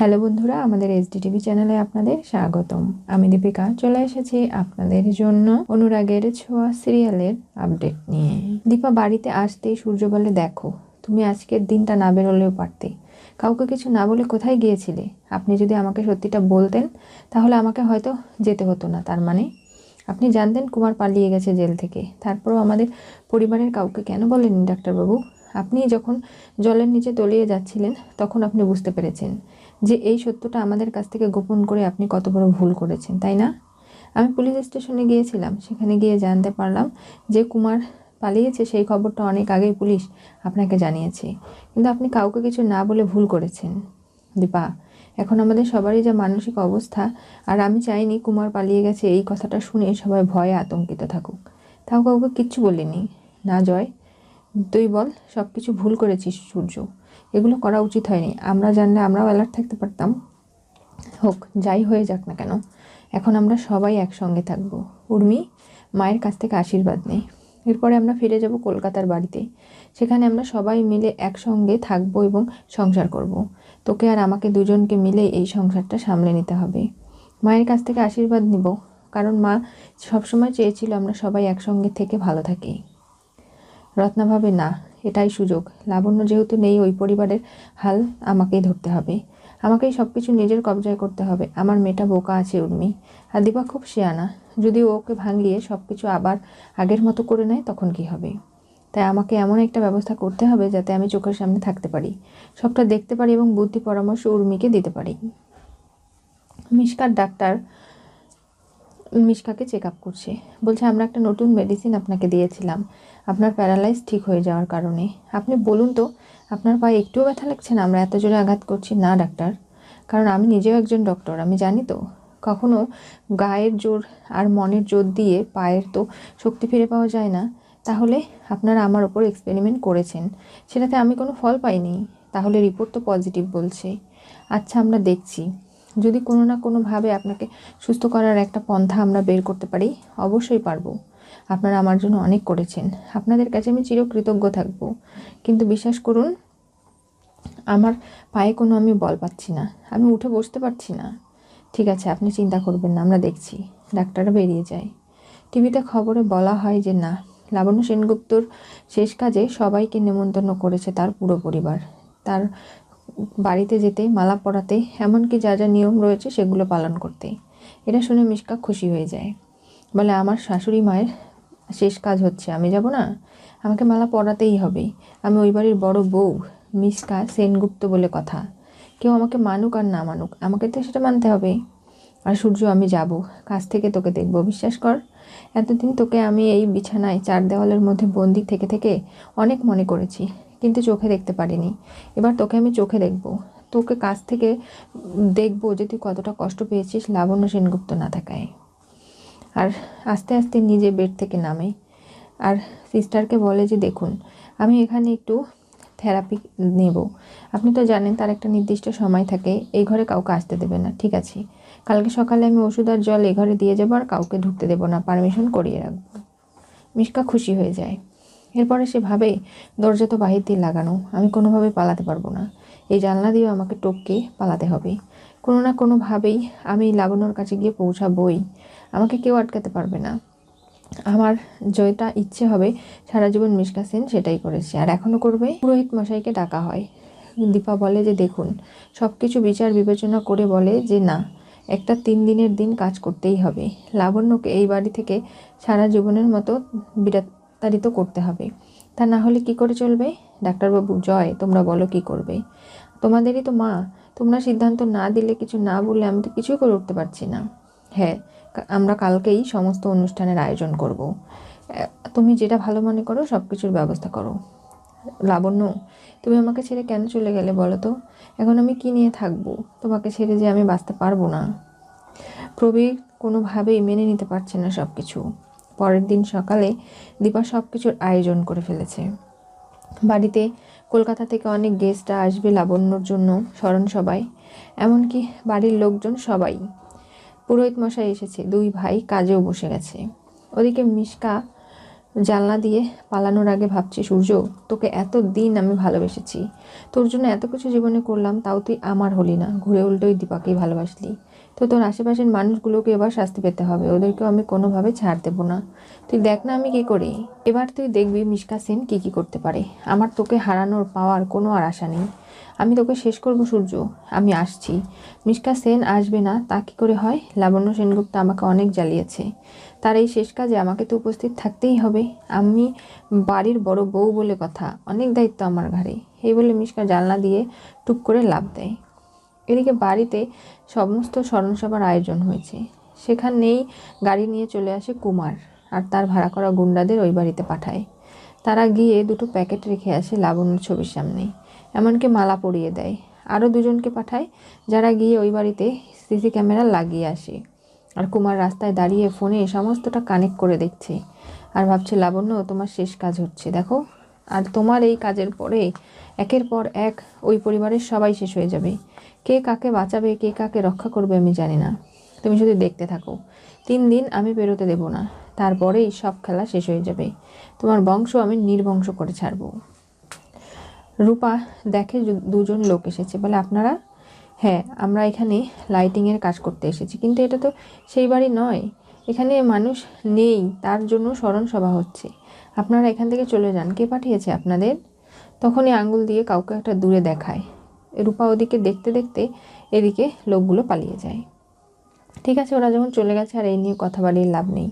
Hello বন্ধুরা, আমাদের SD TV চ্যানেলে আপনাদের স্বাগতম। আমি দীপিকা, চলে এসেছি আপনাদের জন্য অনুরাগের ছোঁয়া সিরিয়ালের আপডেট নিয়ে। দীপা, বাড়িতে আসতেই সূর্য বলে, দেখো, তুমি আজকের দিনটা না বেরোলেও পারতে। কাউকে কিছু না বলে কোথায় গিয়েছিলে? আপনি যদি আমাকে সত্যিটা বলতেন, তাহলে আমাকে হয়তো যেতে হতো না। তার মানে আপনি জানতেন কুমার পালিয়ে গেছে জেল থেকে। তারপরও আমাদের পরিবারের কাউকে কেন বলেননি ডাক্তারবাবু? আপনি যখন জলের নিচে তলিয়ে যাচ্ছিলেন, তখন আপনি বুঝতে পেরেছেন। যে এই সত্যটা আমাদের কাছ থেকে গোপন করে আপনি কত বড় ভুল করেছেন, তাই না? আমি পুলিশ স্টেশনে গিয়েছিলাম, সেখানে গিয়ে জানতে পারলাম যে কুমার পালিয়েছে, সেই খবরটা অনেক আগেই পুলিশ আপনাকে জানিয়েছে। কিন্তু আপনি কাউকে কিছু না বলে ভুল করেছেন। দীপা, এখন আমাদের সবারই যা মানসিক অবস্থা, আর আমি চাইনি কুমার পালিয়ে গেছে, এই কথাটা শুনে সবাই ভয়ে আতঙ্কিত থাকুক। তাও কাউকে কিচ্ছু বলিনি। না, জয়, তুই বল সব কিছু ভুল করেছিস সূর্য। এগুলো করা উচিত হয়নি। আমরা জানলে আমরাও অ্যালার্ট থাকতে পারতাম। হোক, যাই হয়ে যাক না কেন, এখন আমরা সবাই একসঙ্গে থাকব। উর্মি, মায়ের কাছ থেকে আশীর্বাদ নেই এরপরে আমরা ফিরে যাব কলকাতার বাড়িতে। সেখানে আমরা সবাই মিলে একসঙ্গে থাকব এবং সংসার করব। তোকে আর আমাকে দুজনকে মিলে এই সংসারটা সামলে নিতে হবে। মায়ের কাছ থেকে আশীর্বাদ নিব। কারণ মা সবসময় চেয়েছিল আমরা সবাই একসঙ্গে থেকে ভালো থাকি। রত্না ভাবে না, এটাই সুযোগ। লাবণ্য যেহেতু নেই, ওই পরিবারের হাল আমাকেই ধরতে হবে। আমাকেই সব কিছু নিজের কবজায় করতে হবে। আমার মেয়েটা বোকা আছে, উর্মি। আর দীপা খুব শেয়ানা। যদি ওকে ভাঙিয়ে সব কিছু আবার আগের মতো করে নেয়, তখন কি হবে? তাই আমাকে এমন একটা ব্যবস্থা করতে হবে, যাতে আমি চোখের সামনে থাকতে পারি। সবটা দেখতে পারি এবং বুদ্ধি পরামর্শ উর্মিকে দিতে পারি। মিষ্কার ডাক্তার মিশকাকে চেক আপ করছে। বলছে, আমরা একটা নতুন মেডিসিন আপনাকে দিয়েছিলাম। আপনার প্যারালাইজ ঠিক হয়ে যাওয়ার কারণে। আপনি বলুন তো, আপনার পায়ে একটুও ব্যথা লাগছে না? আমরা এত জোরে আঘাত করছি। না, ডাক্তার। কারণ আমি নিজেও একজন ডক্টর আমি জানি তো। কখনো গায়ের জোর আর মনের জোর দিয়ে পায়ের তো শক্তি ফিরে পাওয়া যায় না। তাহলে আপনারা আমার ওপর এক্সপেরিমেন্ট করেছেন। সেটাতে আমি কোনো ফল পাইনি। তাহলে রিপোর্ট তো পজিটিভ বলছে। আচ্ছা আমরা দেখছি। যদি কোনো না কোনোভাবে আপনাকে সুস্থ করার একটা পন্থা আমরা বের করতে পারি, অবশ্যই পারব। আপনারা আমার জন্য অনেক করেছেন। আপনাদের কাছে আমি চিরকৃতজ্ঞ থাকব। কিন্তু বিশ্বাস করুন, আমার পায়ে কোনো আমি বল পাচ্ছি না। আমি উঠে বসতে পারছি না। ঠিক আছে, আপনি চিন্তা করবেন না, আমরা দেখছি। ডাক্তাররা বেরিয়ে যায়। টিভিতে খবরে বলা হয় যে, না, লাবণ্য সেনগুপ্তর শেষ কাজে সবাইকে নেমন্তন্ন করেছে তার পুরো পরিবার। তার বাড়িতে যেতে মালা পরাতে এমনকি যা যা নিয়ম রয়েছে সেগুলো পালন করতে এটা শুনে মিশকা খুশি হয়ে যায়। বলে, আমার শাশুড়ি মায়ের শেষ কাজ হচ্ছে, আমি যাব না? আমাকে মালা পরাতেই হবে। আমি ওই বাড়ির বড় বউ মিসকা সেনগুপ্ত বলে কথা। কেউ আমাকে মানুক আর না মানুক, আমাকে তো সেটা মানতে হবে। আর সূর্য, আমি যাব। কাছ থেকে তোকে দেখব, বিশ্বাস কর। এতদিন তোকে আমি এই বিছানায় চার দেওয়ালের মধ্যে বন্দি থেকে থেকে অনেক মনে করেছি। কিন্তু চোখে দেখতে পারিনি। এবার তোকে আমি চোখে দেখব। তোকে কাছ থেকে দেখব যে তুই কতটা কষ্ট পেয়েছিস লাবণ্য সেনগুপ্ত না থাকায়। আর আস্তে আস্তে নিজে বেড থেকে নামে। আর সিস্টারকে বলে যে, দেখুন, আমি এখানে একটু থেরাপি নেব। আপনি তো জানেন তার একটা নির্দিষ্ট সময় থাকে, এই ঘরে কাউকে আসতে দেবে না। ঠিক আছে, কালকে সকালে আমি ওষুধ আর জল এ ঘরে দিয়ে যাব আর কাউকে ঢুকতে দেবো না। পারমিশন করিয়ে রাখব। মিশকা খুশি হয়ে যায়। এরপরে সে ভাবে, দরজা তো বাহির দিয়ে লাগানো, আমি কোনোভাবে পালাতে পারব না। এই জানলা দিয়েও আমাকে টপকে পালাতে হবে। কোনো না কোনোভাবেই আমি লাবণ্যর কাছে গিয়ে পৌঁছাবই। আমাকে কেউ আটকাতে পারবে না। আমার যেটা ইচ্ছে হবে সারা জীবন মিশকা সেন সেটাই করেছে। আর এখনও করবে? পুরোহিত মশাইকে ডাকা হয়। দীপা বলে যে, দেখুন সব কিছু বিচার বিবেচনা করে বলে যে, না, একটা তিন দিনের দিন কাজ করতেই হবে। লাবণ্যকে এই বাড়ি থেকে সারা জীবনের মতো বিরাতাড়িত করতে হবে। তা না হলে কি করে চলবে? ডাক্তারবাবু, জয়, তোমরা বলো কি করবে? তোমাদেরই তো মা। তোমরা সিদ্ধান্ত না দিলে, কিছু না বললে আমি তো কিছুই করে উঠতে পারছি না। হ্যাঁ আমরা কালকেই সমস্ত অনুষ্ঠানের আয়োজন করব। তুমি যেটা ভালো মনে করো সব কিছুর ব্যবস্থা করো। লাবণ্য, তুমি আমাকে ছেড়ে কেন চলে গেলে বলো তো? এখন আমি কি নিয়ে থাকব? তোমাকে ছেড়ে যে আমি বাঁচতে পারব না। প্রবীর কোনোভাবেই মেনে নিতে পারছে না সব কিছু পরের দিন সকালে দীপা সব কিছুর আয়োজন করে ফেলেছে। বাড়িতে কলকাতা থেকে অনেক গেস্টরা আসবে লাবণ্যর জন্য স্মরণ সবাই এমনকি বাড়ির লোকজন সবাই। পুরোহিত মশাই এসেছে, দুই ভাই কাজেও বসে গেছে। ওদিকে মিশকা জানলা দিয়ে পালানোর আগে ভাবছি, সূর্য, তোকে এত দিন আমি ভালোবেসেছি। তোর জন্য এত কিছু জীবনে করলাম, তাও তুই আমার হলি না। ঘুরে উল্টোই দীপাকেই ভালোবাসলি। তো তোর আশেপাশের মানুষগুলোকে এবার শাস্তি পেতে হবে। ওদেরকেও আমি কোনোভাবে ছাড় দেবো না। তুই দেখ না আমি কি করি। এবার তুই দেখবি মিশকা সেন কী কী করতে পারে। আমার তোকে হারানোর পাওয়ার কোনো আর আশা নেই। আমি তোকে শেষ করব সূর্য। আমি আসছি। মিশকা সেন আসবে না, তা কী করে হয়? লাবণ্য সেনগুপ্ত আমাকে অনেক জ্বালিয়েছে। তার এই শেষ কাজে আমাকে তো উপস্থিত থাকতেই হবে। আমি বাড়ির বড় বউ বলে কথা। অনেক দায়িত্ব আমার ঘাড়ে। এই বলে মিশকা জানলা দিয়ে টুক করে লাভ দেয়। এদিকে বাড়িতে সমস্ত স্মরণসভার আয়োজন হয়েছে। সেখানেই গাড়ি নিয়ে চলে আসে কুমার আর তার ভাড়া করা গুন্ডাদের ওই বাড়িতে পাঠায়। তারা গিয়ে দুটো প্যাকেট রেখে আসে লাবণ্যর ছবির সামনে, এমনকি মালা পরিয়ে দেয়। আরও দুজনকে পাঠায় যারা গিয়ে ওই বাড়িতে সিসি ক্যামেরা লাগিয়ে আসে। আর কুমার রাস্তায় দাঁড়িয়ে ফোনে সমস্তটা কানেক্ট করে দেখছে। আর ভাবছে, লাবণ্য, তোমার শেষ কাজ হচ্ছে। দেখো আর তোমার এই কাজের পরে একের পর এক ওই পরিবারের সবাই শেষ হয়ে যাবে। কে কাকে বাঁচাবে, কে কাকে রক্ষা করবে আমি জানি না। তুমি শুধু দেখতে থাকো। তিন দিন আমি বেরোতে দেব না। তারপরেই সব খেলা শেষ হয়ে যাবে। তোমার বংশ আমি নির্বংশ করে ছাড়বো। রূপা দেখে দুজন লোক এসেছে। বলে, আপনারা? হ্যাঁ আমরা এখানে লাইটিংয়ের কাজ করতে এসেছি। কিন্তু এটা তো সেই বাড়ি নয়। এখানে মানুষ নেই। তার জন্য স্মরণ সভা হচ্ছে। আপনারা এখান থেকে চলে যান। কে পাঠিয়েছে আপনাদের? তখনই আঙ্গুল দিয়ে কাউকে একটা দূরে দেখায়। রূপা ওদিকে দেখতে দেখতে এদিকে লোকগুলো পালিয়ে যায়। ঠিক আছে, ওরা যখন চলে গেছে আর এই নিয়ে কথা বাড়িয়ে লাভ নেই।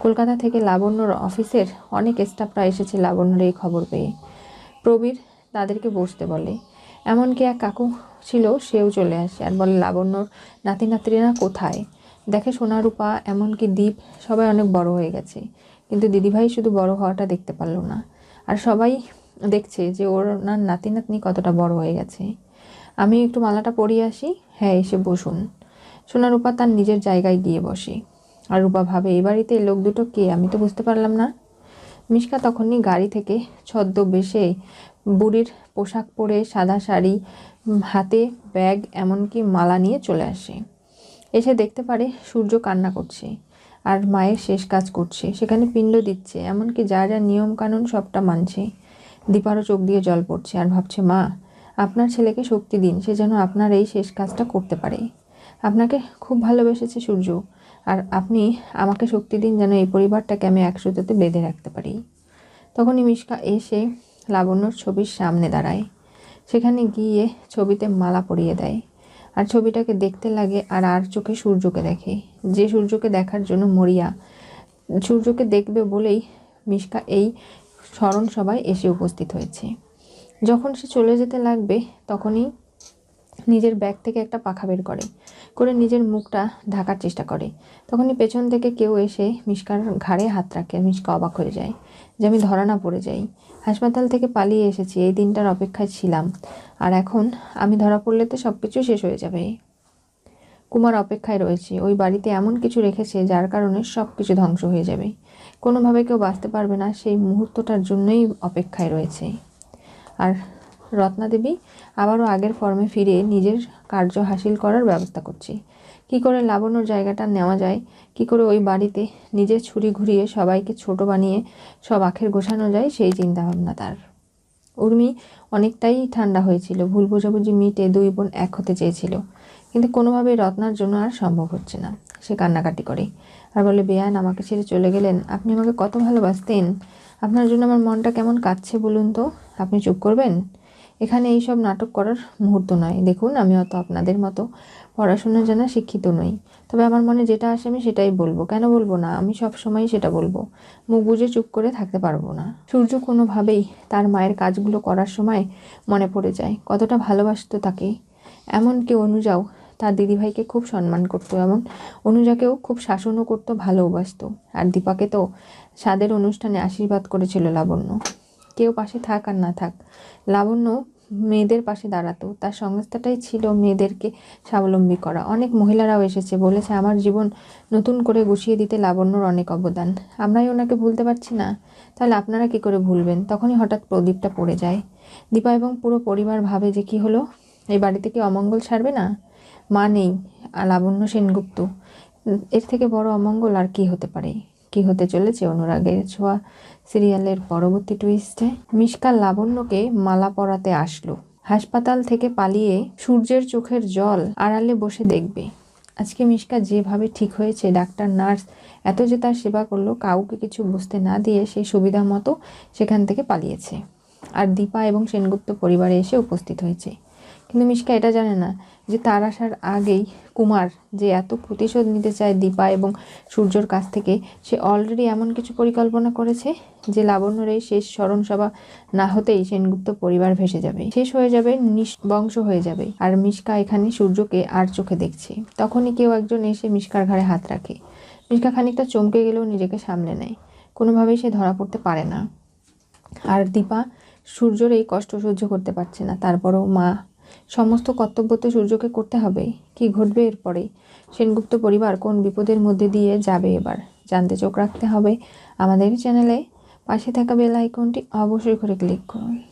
কলকাতা থেকে লাবণ্যর অফিসের অনেক স্টাফরা এসেছে লাবণ্যর এই খবর পেয়ে। প্রবীর তাদেরকে বসতে বলে, এমনকি এক কাকু ছিল, সেও চলে আসে। আর বলে, লাবণ্যর নাতি নাতনিরা কোথায়? দেখে সোনা, রূপা, এমনকি দ্বীপ সবাই অনেক বড় হয়ে গেছে। কিন্তু দিদিভাই শুধু বড় হওয়াটা দেখতে পারল না। আর সবাই দেখছে যে ওর ওনার নাতি, নাতনি কতটা বড় হয়ে গেছে। আমি একটু মালাটা পরিয়ে আসি। হ্যাঁ এসে বসুন। সোনা, রূপা তার নিজের জায়গায় গিয়ে বসে। আর রূপা ভাবে এই বাড়িতে লোক দুটো কে? আমি তো বুঝতে পারলাম না। মিশকা তখনই গাড়ি থেকে ছদ্ম ছদ্মবেশে বুড়ির পোশাক পরে সাদা শাড়ি, হাতে ব্যাগ, এমনকি মালা নিয়ে চলে আসে। এসে দেখতে পারে সূর্য কান্না করছে আর মায়ের শেষ কাজ করছে। সেখানে পিণ্ড দিচ্ছে, এমনকি যা যা নিয়ম কানুন সবটা মানছে। দীপারও চোখ দিয়ে জল পড়ছে আর ভাবছে, মা, আপনার ছেলেকে শক্তি দিন, সে যেন আপনার এই শেষ কাজটা করতে পারে। আপনাকে খুব ভালোবেসেছে সূর্য, আর আপনি আমাকে শক্তি দিন যেন এই পরিবারটাকে আমি একসুতোতে বেঁধে রাখতে পারি। তখনই মিশকা এসে লাবণ্যর ছবির সামনে দাঁড়ায়। সেখানে গিয়ে ছবিতে মালা পরিয়ে দেয়। আর ছবিটাকে দেখতে লাগে আর আর চোখে সূর্যকে দেখে। যে সূর্যকে দেখার জন্য মরিয়া। সূর্যকে দেখবে বলেই মিশকা এই স্মরণ সবাই এসে উপস্থিত হয়েছে। যখন সে চলে যেতে লাগবে, তখনই নিজের ব্যাগ থেকে একটা পাখা বের করে করে নিজের মুখটা ঢাকার চেষ্টা করে। তখনই পেছন থেকে কেউ এসে মিশকার ঘাড়ে হাত রাখে। মিশকা অবাক হয়ে যায় যে আমি ধরা না পড়ে যাই। হাসপাতাল থেকে পালিয়ে এসেছি, এই দিনটার অপেক্ষায় ছিলাম। আর এখন আমি ধরা পড়লে তো সব কিছু শেষ হয়ে যাবে। কুমার অপেক্ষায় রয়েছে। ওই বাড়িতে এমন কিছু রেখেছে যার কারণে সব কিছু ধ্বংস হয়ে যাবে। কোনোভাবে কেউ বাঁচতে পারবে না, সেই মুহূর্তটার জন্যই অপেক্ষায় রয়েছে। আর রত্নাদেবী আবারও আগের ফর্মে ফিরে নিজের কার্য হাসিল করার ব্যবস্থা করছি। কি করে লাবণ্যর জায়গাটা নেওয়া যায়, কি করে ওই বাড়িতে নিজের ছুরি ঘুরিয়ে সবাইকে ছোট বানিয়ে সব আখের গোছানো যায়, সেই চিন্তাভাবনা তার। উর্মি, অনেকটাই ঠান্ডা হয়েছিল, ভুল বোঝাবুঝি মিটে দুই বোন এক হতে চেয়েছিল। কিন্তু কোনোভাবেই রত্নার জন্য আর সম্ভব হচ্ছে না, সে কান্নাকাটি করে। আর বলে, বেয়ান, আমাকে ছেড়ে চলে গেলেন, আপনি আমাকে কত ভালোবাসতেন। আপনার জন্য আমার মনটা কেমন কাঁদছে বলুন তো, আপনি চুপ করবেন? এখানে এই সব নাটক করার মুহূর্ত নয়। দেখুন, আমি অত আপনাদের মতো পড়াশোনা জানা শিক্ষিত নই। তবে আমার মনে যেটা আসে আমি সেটাই বলব। কেন বলব না? আমি সব সময় সেটা বলব। মুখ বুঝে চুপ করে থাকতে পারব না। সূর্য কোনোভাবেই তার মায়ের কাজগুলো করার সময় মনে পড়ে যায়। কতটা ভালোবাসতো তাকে। এমনকি অনুজাও তার দিদিভাইকে খুব সম্মান করতো এমন অনুজাকেও খুব শাসনও করতো ভালোবাসতো আর দীপাকে তো স্বাদের অনুষ্ঠানে আশীর্বাদ করেছিল লাবণ্য। কেউ পাশে থাক আর না থাক। লাবণ্য মেয়েদের পাশে দাঁড়াতো। তার সংস্থাটাই ছিল মেয়েদেরকে স্বাবলম্বী করা। অনেক মহিলারাও এসেছে বলেছে, আমার জীবন নতুন করে গুছিয়ে দিতে লাবণ্যর অনেক অবদান। আমরাই ওনাকে ভুলতে পারছি না। তাহলে আপনারা কি করে ভুলবেন? তখনই হঠাৎ প্রদীপটা পড়ে যায়। দীপা এবং পুরো পরিবার ভাবে যে কি হলো? এই বাড়িতে কি অমঙ্গল ছাড়বে না? মা নেই। লাবণ্য সেনগুপ্ত। এর থেকে বড় অমঙ্গল আর কি হতে পারে? কি হতে চলেছে অনুরাগের ছোঁয়া? সিরিয়ালের পরবর্তী টুইস্টে মিষ্কা লাবণ্যকে মালা পরাতে আসলো। হাসপাতাল থেকে পালিয়ে সূর্যের চোখের জল আড়ালে বসে দেখবে। আজকে মিষ্কা যেভাবে ঠিক হয়েছে, ডাক্তার, নার্স, এত যে তার সেবা করল, কাউকে কিছু বুঝতে না দিয়ে সেই সুবিধা মতো সেখান থেকে পালিয়েছে। আর দীপা এবং সেনগুপ্ত পরিবারে এসে উপস্থিত হয়েছে। কিন্তু মিশকা এটা জানে না যে তার আসার আগেই কুমার যে এত প্রতিশোধ নিতে চায় দীপা এবং সূর্যর কাছ থেকে, সে অলরেডি এমন কিছু পরিকল্পনা করেছে যে লাবণ্যর এই শেষ স্মরণসভা না হতেই সেনগুপ্ত পরিবার ভেসে যাবে। শেষ হয়ে যাবে নিঃ বংশ হয়ে যাবে। আর মিশকা এখানে সূর্যকে আর চোখে দেখছে। তখনই কেউ একজন এসে মিশকার ঘাড়ে হাত রাখে। মিশকা খানিকটা চমকে গেলেও নিজেকে সামলে নেয়। কোনোভাবেই সে ধরা পড়তে পারে না। আর দীপা সূর্যর এই কষ্ট সহ্য করতে পারছে না। তারপরও মা সমস্ত কর্তব্য তো সূর্যকে করতে হবে। কি ঘটবে এরপরে? সেনগুপ্ত পরিবার কোন বিপদের মধ্যে দিয়ে যাবে এবার? জানতে চোখ রাখতে হবে আমাদের চ্যানেলে। পাশে থাকা বেল আইকনটি অবশ্যই করে ক্লিক করুন।